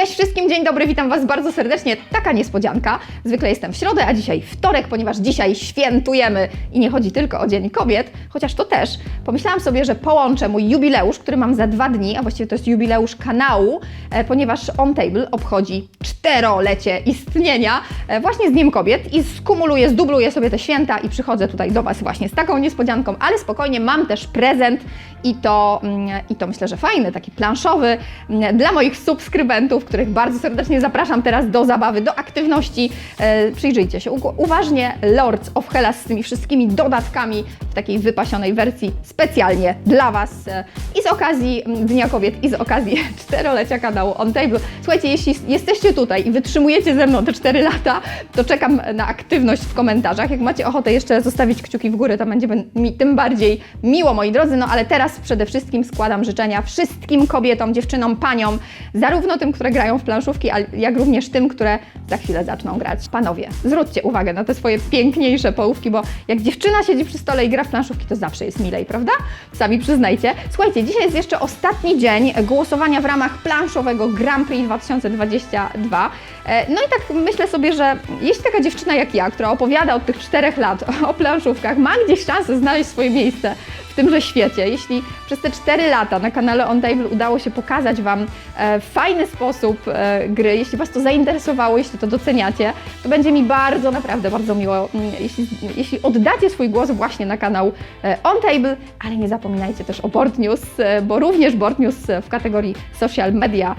Cześć wszystkim, dzień dobry, witam Was bardzo serdecznie. Taka niespodzianka. Zwykle jestem w środę, a dzisiaj wtorek, ponieważ dzisiaj świętujemy i nie chodzi tylko o Dzień Kobiet, chociaż to też. Pomyślałam sobie, że połączę mój jubileusz, który mam za dwa dni, a właściwie to jest jubileusz kanału, e, ponieważ On Table obchodzi czterolecie istnienia e, właśnie z Dniem Kobiet i skumuluję, zdubluję sobie te święta i przychodzę tutaj do Was właśnie z taką niespodzianką, ale spokojnie, mam też prezent i to, mm, i to myślę, że fajny, taki planszowy mm, dla moich subskrybentów, których bardzo serdecznie zapraszam teraz do zabawy, do aktywności. E, Przyjrzyjcie się uważnie. Lords of Hellas z tymi wszystkimi dodatkami w takiej wypasionej wersji specjalnie dla Was e, i z okazji Dnia Kobiet i z okazji czterolecia kanału On Table. Słuchajcie, jeśli jesteście tutaj i wytrzymujecie ze mną te 4 lata, to czekam na aktywność w komentarzach. Jak macie ochotę jeszcze zostawić kciuki w górę, to będzie mi tym bardziej miło, moi drodzy. No ale teraz przede wszystkim składam życzenia wszystkim kobietom, dziewczynom, paniom, zarówno tym, które grają w planszówki, jak również tym, które za chwilę zaczną grać. Panowie, zwróćcie uwagę na te swoje piękniejsze połówki, bo jak dziewczyna siedzi przy stole i gra w planszówki, to zawsze jest milej, prawda? Sami przyznajcie. Słuchajcie, dzisiaj jest jeszcze ostatni dzień głosowania w ramach planszowego Grand Prix 2022. E, No i tak myślę sobie, że jeśli taka dziewczyna jak ja, która opowiada od tych czterech lat o planszówkach, ma gdzieś szansę znaleźć swoje miejsce tymże świecie, jeśli przez te 4 lata na kanale On Table udało się pokazać Wam e, w fajny sposób e, gry, jeśli Was to zainteresowało, jeśli to doceniacie, to będzie mi bardzo, naprawdę bardzo miło, mm, jeśli, jeśli oddacie swój głos właśnie na kanał e, On Table, ale nie zapominajcie też o Board News, e, bo również Board News e, w kategorii social media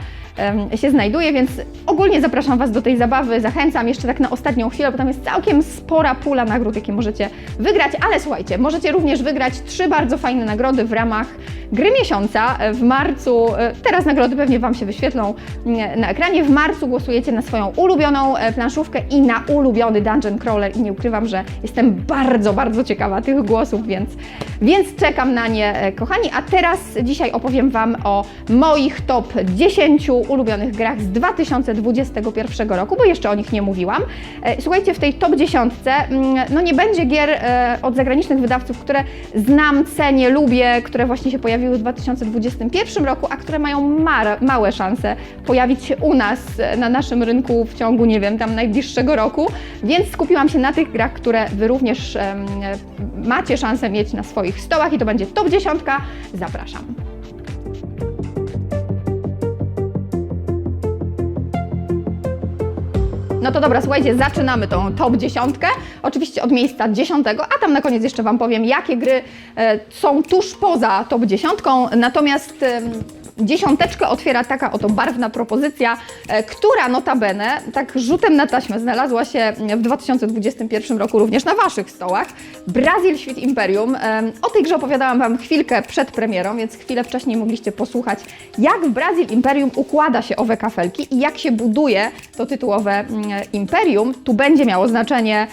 się znajduje, więc ogólnie zapraszam Was do tej zabawy, zachęcam jeszcze tak na ostatnią chwilę, bo tam jest całkiem spora pula nagród, jakie możecie wygrać, ale słuchajcie, możecie również wygrać trzy bardzo fajne nagrody w ramach gry miesiąca w marcu. e, Teraz nagrody pewnie Wam się wyświetlą mm, na ekranie. W marcu głosujecie na swoją ulubioną e, planszówkę i na ulubiony Dungeon Crawler i nie ukrywam, że jestem bardzo, bardzo ciekawa tych głosów, więc, więc czekam na nie, e, kochani. A teraz dzisiaj opowiem Wam o moich top 10 ulubionych grach z 2021 roku, bo jeszcze o nich nie mówiłam. E, Słuchajcie, w tej top 10 mm, no nie będzie gier e, od zagranicznych wydawców, które znam, cenię, lubię, które właśnie się pojawiły w 2021 roku, a które mają małe szanse pojawić się u nas e, na naszym rynku w ciągu, nie wiem, tam najbliższego roku. Więc skupiłam się na tych grach, które Wy również macie szansę mieć na swoich stołach i to będzie top 10. Zapraszam. No to dobra, słuchajcie, zaczynamy tą top dziesiątkę. Oczywiście od miejsca dziesiątego, a tam na koniec jeszcze Wam powiem, jakie gry e, są tuż poza top dziesiątką. Natomiast dziesiąteczkę otwiera taka oto barwna propozycja, e, która notabene tak rzutem na taśmę znalazła się w 2021 roku również na Waszych stołach. Brazil Świt Imperium. O tej grze opowiadałam Wam chwilkę przed premierą, więc chwilę wcześniej mogliście posłuchać, jak w Brazil Imperium układa się owe kafelki i jak się buduje to tytułowe mm, imperium. Tu będzie miało znaczenie,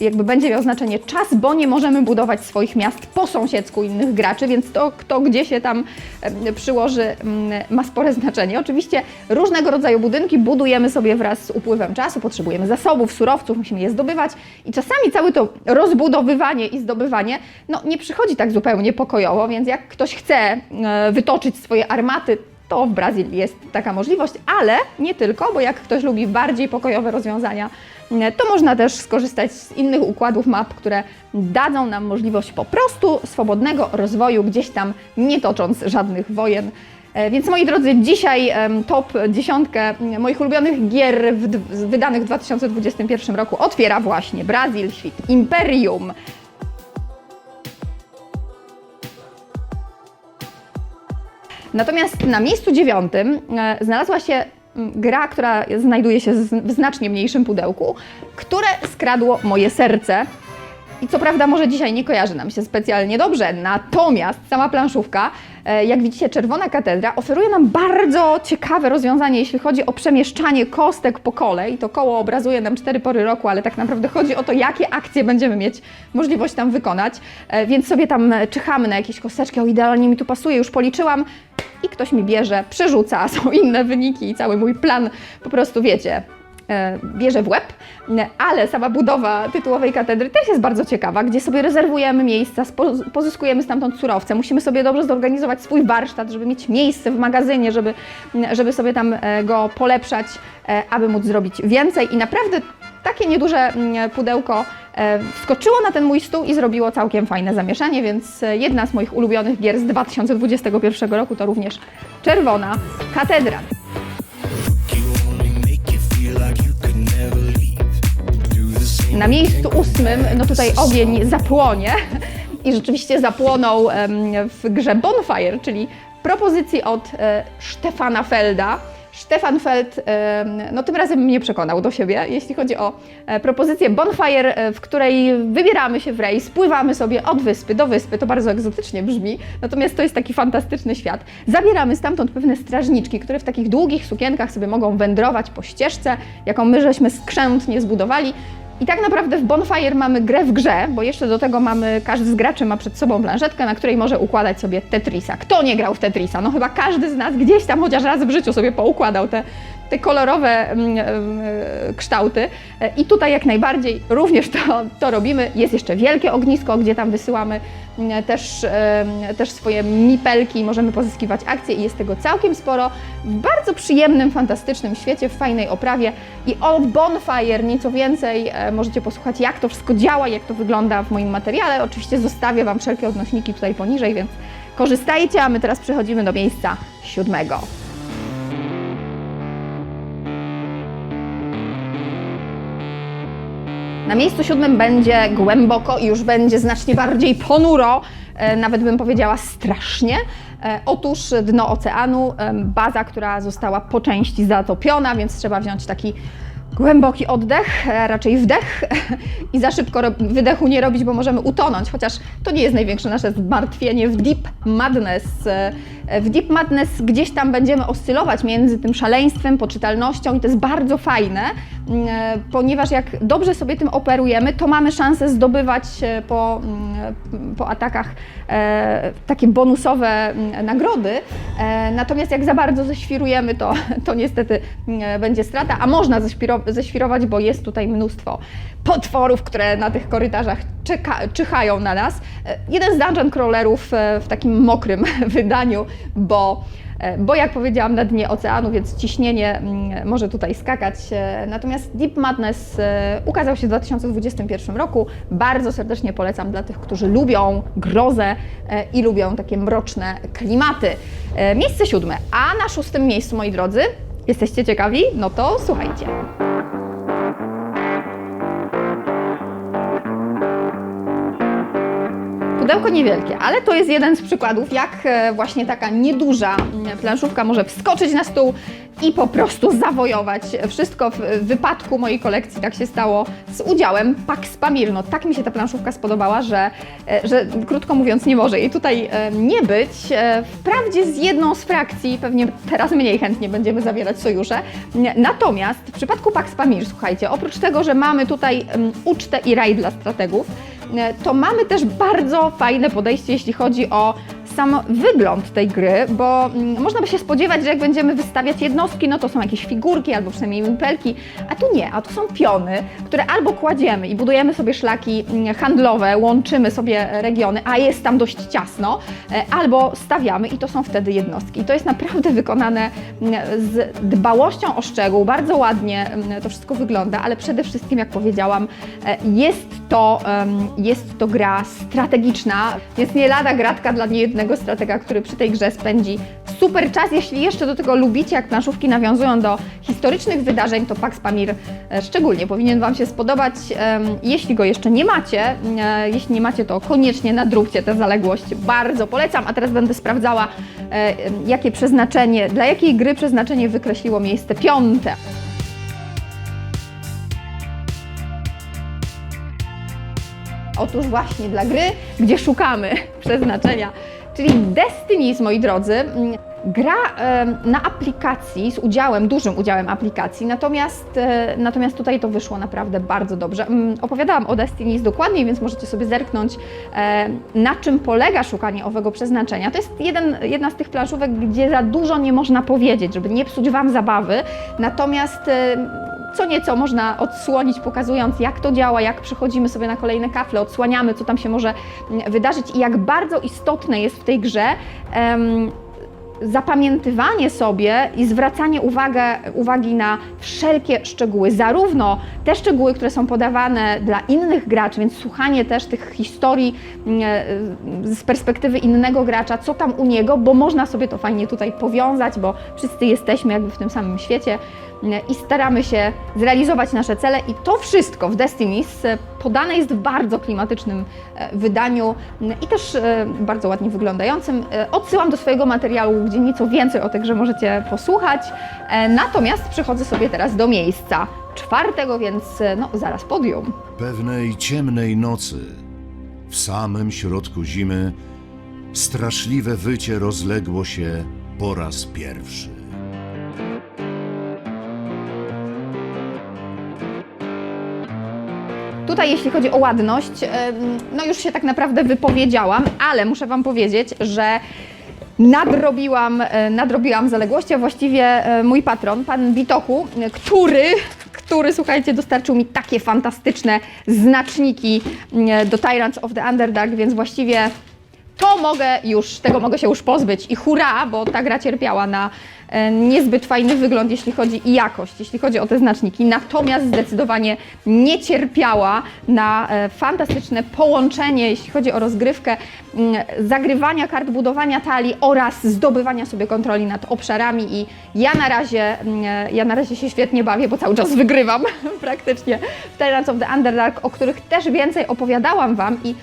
jakby będzie miał znaczenie czas, bo nie możemy budować swoich miast po sąsiedzku innych graczy, więc to, kto gdzie się tam przyłoży, mm, ma spore znaczenie. Oczywiście różnego rodzaju budynki budujemy sobie wraz z upływem czasu, potrzebujemy zasobów, surowców, musimy je zdobywać i czasami całe to rozbudowywanie i zdobywanie no, nie przychodzi tak zupełnie pokojowo, więc jak ktoś chce e, wytoczyć swoje armaty, to w Brazylii jest taka możliwość, ale nie tylko, bo jak ktoś lubi bardziej pokojowe rozwiązania, mm, to można też skorzystać z innych układów map, które dadzą nam możliwość po prostu swobodnego rozwoju, gdzieś tam nie tocząc żadnych wojen. E, Więc moi drodzy, dzisiaj top dziesiątkę mm, moich ulubionych gier w, wydanych w 2021 roku otwiera właśnie Brazil, świt Imperium. Natomiast na miejscu dziewiątym e, znalazła się gra, która znajduje się w znacznie mniejszym pudełku, które skradło moje serce. I co prawda może dzisiaj nie kojarzy nam się specjalnie dobrze, natomiast sama planszówka, e, jak widzicie Czerwona Katedra, oferuje nam bardzo ciekawe rozwiązanie, jeśli chodzi o przemieszczanie kostek po kole i to koło obrazuje nam cztery pory roku, ale tak naprawdę chodzi o to, jakie akcje będziemy mieć możliwość tam wykonać, E, więc sobie tam czyhamy na jakieś kosteczki, o idealnie mi tu pasuje, już policzyłam. I ktoś mi bierze, przerzuca, są inne wyniki i cały mój plan po prostu, wiecie, bierze w łeb, e, ale sama budowa tytułowej katedry też jest bardzo ciekawa, gdzie sobie rezerwujemy miejsca, pozyskujemy stamtąd surowce, musimy sobie dobrze zorganizować swój warsztat, żeby mieć miejsce w magazynie, żeby, żeby sobie tam e, go polepszać, e, aby móc zrobić więcej i naprawdę takie nieduże mm, pudełko e, wskoczyło na ten mój stół i zrobiło całkiem fajne zamieszanie, więc e, jedna z moich ulubionych gier z 2021 roku to również Czerwona Katedra. Na miejscu ósmym, no tutaj ogień zapłonie i rzeczywiście zapłonął w grze Bonfire, czyli propozycji od e, Stefana Felda. Stefan Feld, no tym razem mnie przekonał do siebie, jeśli chodzi o e, propozycję Bonfire, e, w której wybieramy się w rejs, pływamy sobie od wyspy do wyspy, to bardzo egzotycznie brzmi, natomiast to jest taki fantastyczny świat. Zabieramy stamtąd pewne strażniczki, które w takich długich sukienkach sobie mogą wędrować po ścieżce, jaką my żeśmy skrzętnie zbudowali, i tak naprawdę w Bonfire mamy grę w grze, bo jeszcze do tego mamy, każdy z graczy ma przed sobą planszetkę, na której może układać sobie Tetrisa. Kto nie grał w Tetrisa? No chyba każdy z nas gdzieś tam chociaż raz w życiu sobie poukładał te, te kolorowe mm, e, kształty. E, I tutaj jak najbardziej również to, to robimy. Jest jeszcze wielkie ognisko, gdzie tam wysyłamy mm, też, też swoje mipelki, możemy pozyskiwać akcje i jest tego całkiem sporo w bardzo przyjemnym, fantastycznym świecie, w fajnej oprawie. I o Bonfire nieco więcej e, możecie posłuchać, jak to wszystko działa, jak to wygląda w moim materiale. Oczywiście zostawię Wam wszelkie odnośniki tutaj poniżej, więc korzystajcie, a my teraz przechodzimy do miejsca siódmego. Na miejscu siódmym będzie głęboko i już będzie znacznie bardziej ponuro, e, nawet bym powiedziała strasznie. E, Otóż dno oceanu, em, baza, która została po części zatopiona, więc trzeba wziąć taki głęboki oddech, e, raczej wdech i za szybko wydechu nie robić, bo możemy utonąć, chociaż to nie jest największe nasze zmartwienie w Deep Madness. E, W Deep Madness gdzieś tam będziemy oscylować między tym szaleństwem, poczytalnością i to jest bardzo fajne, mm, e, ponieważ jak dobrze sobie tym operujemy, to mamy szansę zdobywać po, mm, po atakach takie bonusowe mm, nagrody. E, Natomiast jak za bardzo ześwirujemy, to, to niestety mm, będzie strata, a można zeświro- ześwirować, bo jest tutaj mnóstwo potworów, które na tych korytarzach czyhają na nas. E, Jeden z dungeon crawlerów e, w takim mokrym wydaniu, bo E, bo jak powiedziałam, na dnie oceanu, więc ciśnienie mm, może tutaj skakać. E, Natomiast Deep Madness e, ukazał się w 2021 roku. Bardzo serdecznie polecam dla tych, którzy lubią grozę e, i lubią takie mroczne klimaty. E, Miejsce siódme, a na szóstym miejscu, moi drodzy, jesteście ciekawi? No to słuchajcie. Pudełko niewielkie, ale to jest jeden z przykładów, jak e, właśnie taka nieduża mm, planszówka może wskoczyć na stół i po prostu zawojować wszystko. W wypadku mojej kolekcji tak się stało z udziałem Pax Pamir. No tak mi się ta planszówka spodobała, że, e, że krótko mówiąc nie może jej tutaj e, nie być. Wprawdzie z jedną z frakcji, pewnie teraz mniej chętnie będziemy zawierać sojusze. Natomiast w przypadku Pax Pamir, słuchajcie, oprócz tego, że mamy tutaj mm, ucztę i raj dla strategów, to mamy też bardzo fajne podejście, jeśli chodzi o sam wygląd tej gry, bo mm, można by się spodziewać, że jak będziemy wystawiać jednostki, no to są jakieś figurki albo przynajmniej mimpelki, a tu nie, a tu są piony, które albo kładziemy i budujemy sobie szlaki mm, handlowe, łączymy sobie regiony, a jest tam dość ciasno, e, albo stawiamy i to są wtedy jednostki. I to jest naprawdę wykonane mm, z dbałością o szczegół, bardzo ładnie to wszystko wygląda, ale przede wszystkim, jak powiedziałam, e, jest to, jest to gra strategiczna, więc nie lada gratka dla niejednego stratega, który przy tej grze spędzi super czas. Jeśli jeszcze do tego lubicie, jak planszówki nawiązują do historycznych wydarzeń, to Pax Pamir e, szczególnie powinien Wam się spodobać. Jeśli go jeszcze nie macie, e, jeśli nie macie, to koniecznie nadróbcie tę zaległość. Bardzo polecam, a teraz będę sprawdzała, e, jakie przeznaczenie, dla jakiej gry przeznaczenie wykreśliło miejsce piąte. Otóż właśnie dla gry, gdzie szukamy przeznaczenia, czyli Destinies, moi drodzy. mm, Gra na aplikacji z udziałem, dużym udziałem aplikacji, natomiast, e, natomiast tutaj to wyszło naprawdę bardzo dobrze. Mm, Opowiadałam o Destinies dokładniej, więc możecie sobie zerknąć, e, na czym polega szukanie owego przeznaczenia. To jest jeden, jedna z tych planszówek, gdzie za dużo nie można powiedzieć, żeby nie psuć Wam zabawy, natomiast co nieco można odsłonić, pokazując jak to działa, jak przechodzimy sobie na kolejne kafle, odsłaniamy, co tam się może mm, wydarzyć i jak bardzo istotne jest w tej grze em, zapamiętywanie sobie i zwracanie uwagę, uwagi na wszelkie szczegóły, zarówno te szczegóły, które są podawane dla innych graczy, więc słuchanie też tych historii mm, e, z perspektywy innego gracza, co tam u niego, bo można sobie to fajnie tutaj powiązać, bo wszyscy jesteśmy jakby w tym samym świecie i staramy się zrealizować nasze cele i to wszystko w Destinies podane jest w bardzo klimatycznym e, wydaniu mm, i też e, bardzo ładnie wyglądającym. E, Odsyłam do swojego materiału, gdzie nieco więcej o tej grze możecie posłuchać. Natomiast przechodzę sobie teraz do miejsca czwartego, więc no, zaraz podium. Pewnej ciemnej nocy, w samym środku zimy, straszliwe wycie rozległo się po raz pierwszy. Tutaj, jeśli chodzi o ładność, no już się tak naprawdę wypowiedziałam, ale muszę Wam powiedzieć, że nadrobiłam, e, nadrobiłam zaległości, a właściwie e, mój patron, pan Bitochu, e, który, który, słuchajcie, dostarczył mi takie fantastyczne znaczniki do Tyrants of the Underdark, więc właściwie to mogę już, tego mogę się już pozbyć. I hurra, bo ta gra cierpiała na niezbyt fajny wygląd, jeśli chodzi i jakość, jeśli chodzi o te znaczniki. Natomiast zdecydowanie nie cierpiała na e, fantastyczne połączenie, jeśli chodzi o rozgrywkę, mm, zagrywania kart, budowania talii oraz zdobywania sobie kontroli nad obszarami i ja na razie, mm, e, ja na razie się świetnie bawię, bo cały czas wygrywam praktycznie w Tyrants of the Underdark, o których też więcej opowiadałam Wam i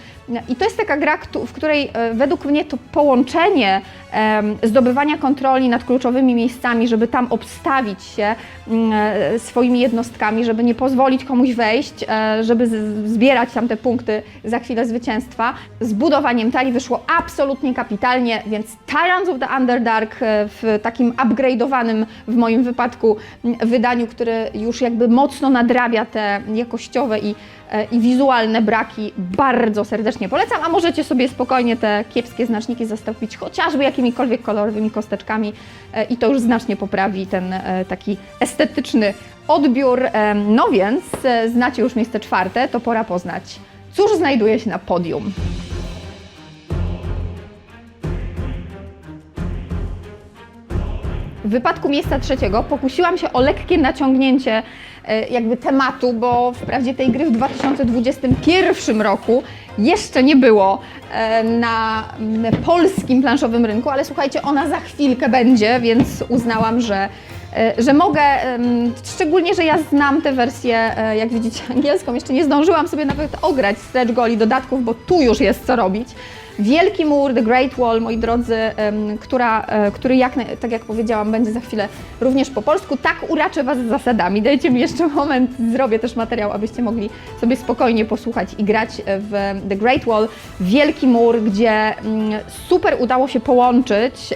i to jest taka gra, w której e, według mnie to połączenie zdobywania kontroli nad kluczowymi miejscami, żeby tam obstawić się mm, e, swoimi jednostkami, żeby nie pozwolić komuś wejść, e, żeby zbierać tam te punkty za chwilę zwycięstwa, z budowaniem talii wyszło absolutnie kapitalnie, więc Tyrants of the Underdark w takim upgrade'owanym w moim wypadku mm, wydaniu, które już jakby mocno nadrabia te jakościowe i i wizualne braki bardzo serdecznie polecam, a możecie sobie spokojnie te kiepskie znaczniki zastąpić chociażby jakimikolwiek kolorowymi kosteczkami e, i to już znacznie poprawi ten e, taki estetyczny odbiór. E, No więc e, znacie już miejsce czwarte, to pora poznać, cóż znajduje się na podium. W wypadku miejsca trzeciego pokusiłam się o lekkie naciągnięcie e, jakby tematu, bo wprawdzie tej gry w 2021 roku jeszcze nie było e, na polskim planszowym rynku, ale słuchajcie, ona za chwilkę będzie, więc uznałam, że e, że mogę, szczególnie, że ja znam tę wersję, e, jak widzicie, angielską, jeszcze nie zdążyłam sobie nawet ograć stretch goli dodatków, bo tu już jest co robić. Wielki mur, The Great Wall, moi drodzy, która, e, który, jak, tak jak powiedziałam, będzie za chwilę również po polsku. Tak uraczę Was zasadami. Dajcie mi jeszcze moment, zrobię też materiał, abyście mogli sobie spokojnie posłuchać i grać w The Great Wall. Wielki mur, gdzie mm, super udało się połączyć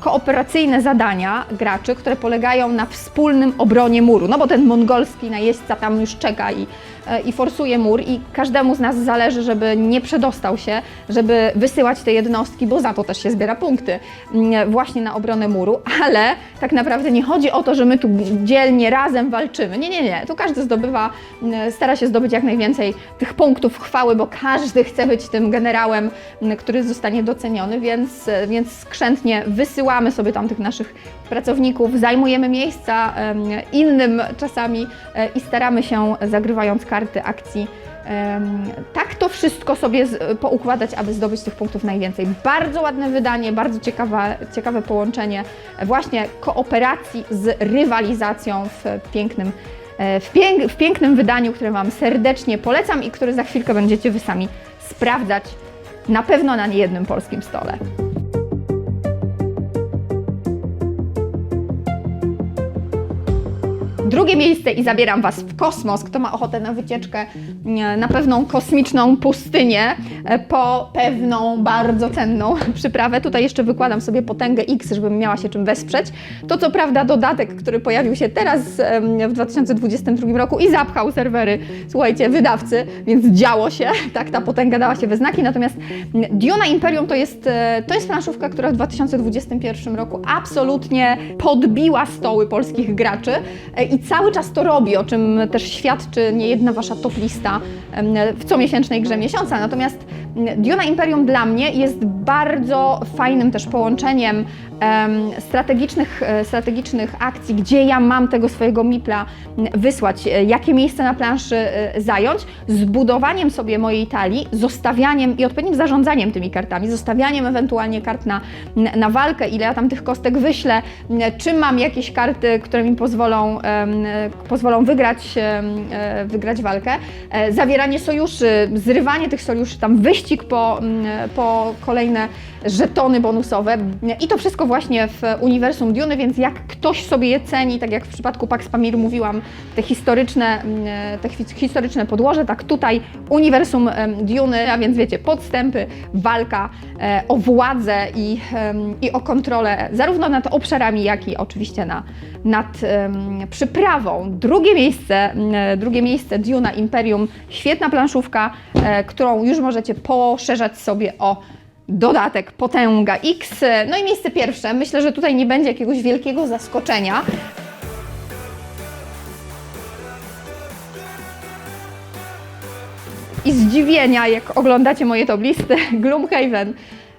kooperacyjne zadania graczy, które polegają na wspólnym obronie muru. No bo ten mongolski najeźdźca tam już czeka i, i forsuje mur i każdemu z nas zależy, żeby nie przedostał się, żeby wysyłać te jednostki, bo za to też się zbiera punkty mm, właśnie na obronę muru, ale tak naprawdę nie chodzi o to, że my tu dzielnie razem walczymy. Nie, nie, nie. Tu każdy zdobywa, mm, stara się zdobyć jak najwięcej tych punktów chwały, bo każdy chce być tym generałem, mm, który zostanie doceniony, więc, e, więc skrzętnie wysyłamy sobie tam tych naszych pracowników, zajmujemy miejsca innym czasami e, i staramy się, zagrywając karty akcji, tak to wszystko sobie poukładać, aby zdobyć tych punktów najwięcej. Bardzo ładne wydanie, bardzo ciekawe, ciekawe połączenie właśnie kooperacji z rywalizacją w pięknym, e, w, pięk, w pięknym wydaniu, które Wam serdecznie polecam i które za chwilkę będziecie Wy sami sprawdzać na pewno na niejednym polskim stole. Drugie miejsce i zabieram Was w kosmos. Kto ma ochotę na wycieczkę e, na pewną kosmiczną pustynię e, po pewną bardzo cenną przyprawę. Tutaj jeszcze wykładam sobie potęgę X, żebym miała się czym wesprzeć. To co prawda dodatek, który pojawił się teraz w 2022 roku i zapchał serwery, słuchajcie, wydawcy, więc działo się, tak ta potęga dała się we znaki. Natomiast Duna Imperium to jest, e, to jest planszówka, która w 2021 roku absolutnie podbiła stoły polskich graczy i cały czas to robi, o czym też świadczy niejedna wasza top lista w comiesięcznej grze miesiąca. Natomiast Duna Imperium dla mnie jest bardzo fajnym też połączeniem em, strategicznych, e, strategicznych akcji, gdzie ja mam tego swojego mipla wysłać, e, jakie miejsce na planszy e, zająć, z budowaniem sobie mojej talii, zostawianiem i odpowiednim zarządzaniem tymi kartami, zostawianiem ewentualnie kart na, na walkę, ile ja tam tych kostek wyślę, czy mam jakieś karty, które mi pozwolą, e, pozwolą wygrać, e, wygrać walkę, e, zawieranie sojuszy, zrywanie tych sojuszy, tam wyścig po, po kolejne żetony bonusowe i to wszystko właśnie w uniwersum Duny, więc jak ktoś sobie je ceni, tak jak w przypadku Pax Pamiru mówiłam, te historyczne, mm, te hi- historyczne podłoże, tak tutaj uniwersum em, Duny, a więc wiecie, podstępy, walka e, o władzę i, i o kontrolę zarówno nad obszarami, jak i oczywiście na, nad przyprawą. Drugie miejsce, mm, drugie miejsce Duna Imperium, świetna planszówka, e, którą już możecie poszerzać sobie o dodatek Potęga X. No i miejsce pierwsze. Myślę, że tutaj nie będzie jakiegoś wielkiego zaskoczenia. I zdziwienia, jak oglądacie moje top listy, Gloomhaven,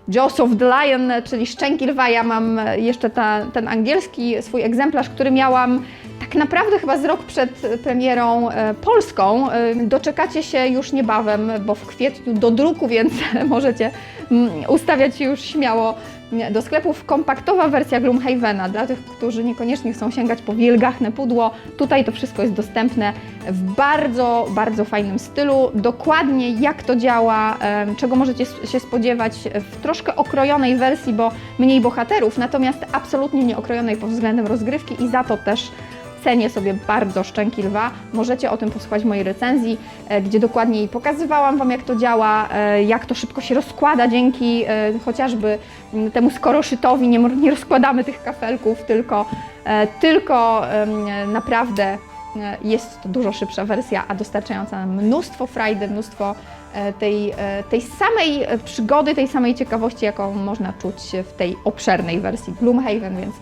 Jaws of the Lion, czyli Szczęki Lwa. Ja mam jeszcze ta, ten angielski swój egzemplarz, który miałam tak naprawdę chyba z rok przed premierą e, polską. E, doczekacie się już niebawem, bo w kwietniu do druku, więc możecie mm, ustawiać się już śmiało do sklepów. Kompaktowa wersja Gloomhavena dla tych, którzy niekoniecznie chcą sięgać po wielgachne pudło. Tutaj to wszystko jest dostępne w bardzo, bardzo fajnym stylu. Dokładnie jak to działa, em, czego możecie się spodziewać w troszkę okrojonej wersji, bo mniej bohaterów, natomiast absolutnie nie okrojonej pod względem rozgrywki i za to też cenię sobie bardzo Szczęki Lwa. Możecie o tym posłuchać mojej recenzji, e, gdzie dokładniej pokazywałam Wam, jak to działa, e, jak to szybko się rozkłada dzięki e, chociażby m, temu skoroszytowi. Nie, nie rozkładamy tych kafelków, tylko, tylko naprawdę jest to dużo szybsza wersja, a dostarczająca nam mnóstwo frajdy, mnóstwo e, tej, e, tej samej e, przygody, tej samej ciekawości, jaką można czuć w tej obszernej wersji Gloomhaven, więc,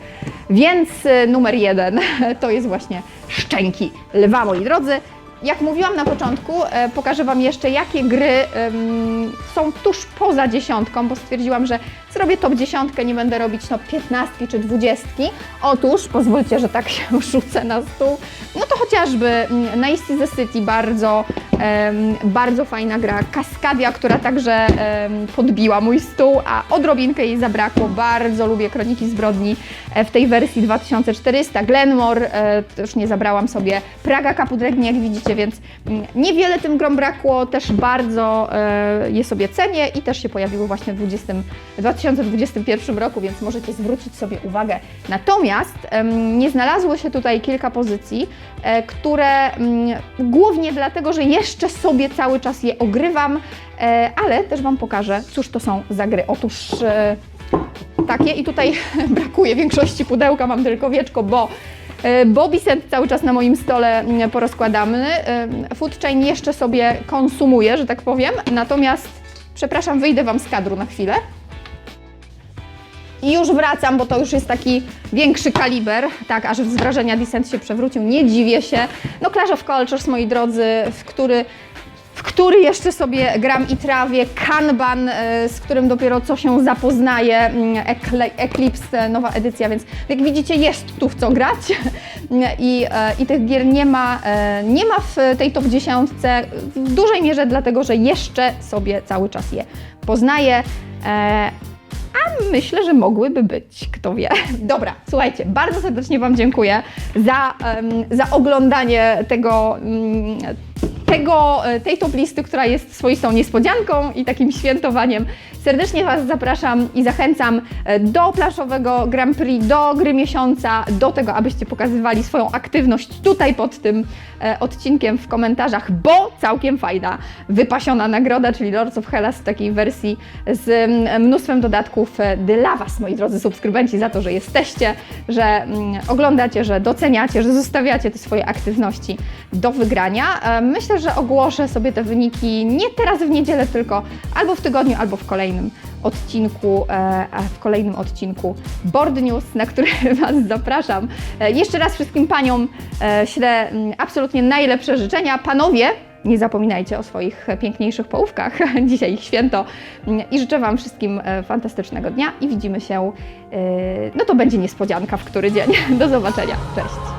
więc e, numer jeden to jest właśnie Szczęki Lwa, moi drodzy. Jak mówiłam na początku, e, pokażę Wam jeszcze, jakie gry są tuż poza dziesiątką, bo stwierdziłam, że zrobię top dziesiątkę, nie będę robić no piętnastki czy dwudziestki. Otóż, pozwólcie, że tak się rzucę na stół, no to chociażby mm, Nice the City, bardzo, bardzo fajna gra. Kaskadia, która także podbiła mój stół, a odrobinkę jej zabrakło. Bardzo lubię Kroniki Zbrodni e, w tej wersji 2400. Glenmore, e, też nie zabrałam sobie. Praga Kapudregni, jak widzicie, więc mm, niewiele tym grom brakło. Też bardzo e, je sobie cenię i też się pojawiły właśnie w 20, 2021 roku, więc możecie zwrócić sobie uwagę. Natomiast nie znalazło się tutaj kilka pozycji, e, które mm, głównie dlatego, że jeszcze sobie cały czas je ogrywam, e, ale też Wam pokażę, cóż to są za gry. Otóż takie i tutaj brakuje większości pudełka, mam tylko wieczko, bo Bobby Set cały czas na moim stole mm, porozkładamy. E, Food Chain jeszcze sobie konsumuję, że tak powiem, natomiast przepraszam, wyjdę Wam z kadru na chwilę. I już wracam, bo to już jest taki większy kaliber, tak, aż z wrażenia Descent się przewrócił, nie dziwię się. No Clash of Cultures, moi drodzy, w który, w który jeszcze sobie gram i trawię, Kanban, e, z którym dopiero co się zapoznaję, mm, Eclipse, e, nowa edycja, więc jak widzicie jest tu w co grać i, e, i tych gier nie ma, nie ma w tej top 10 w dużej mierze dlatego, że jeszcze sobie cały czas je poznaję. E, Myślę, że mogłyby być, kto wie. Dobra, słuchajcie, bardzo serdecznie Wam dziękuję za, za oglądanie tego, mm, tego, e, tej top listy, która jest swoistą niespodzianką i takim świętowaniem. Serdecznie Was zapraszam i zachęcam e, do planszowego Grand Prix, do gry miesiąca, do tego, abyście pokazywali swoją aktywność tutaj pod tym e, odcinkiem w komentarzach, bo całkiem fajna, wypasiona nagroda, czyli Lords of Hellas w takiej wersji z mnóstwem dodatków dla Was, moi drodzy subskrybenci, za to, że jesteście, że oglądacie, że doceniacie, że zostawiacie te swoje aktywności do wygrania. E, Że ogłoszę sobie te wyniki nie teraz w niedzielę, tylko albo w tygodniu, albo w kolejnym odcinku, e, w kolejnym odcinku Board News, na który Was zapraszam. E, Jeszcze raz wszystkim paniom e, ślę absolutnie najlepsze życzenia. Panowie, nie zapominajcie o swoich piękniejszych połówkach. Dzisiaj ich święto i życzę Wam wszystkim fantastycznego dnia i widzimy się, no to będzie niespodzianka w który dzień. Do zobaczenia. Cześć.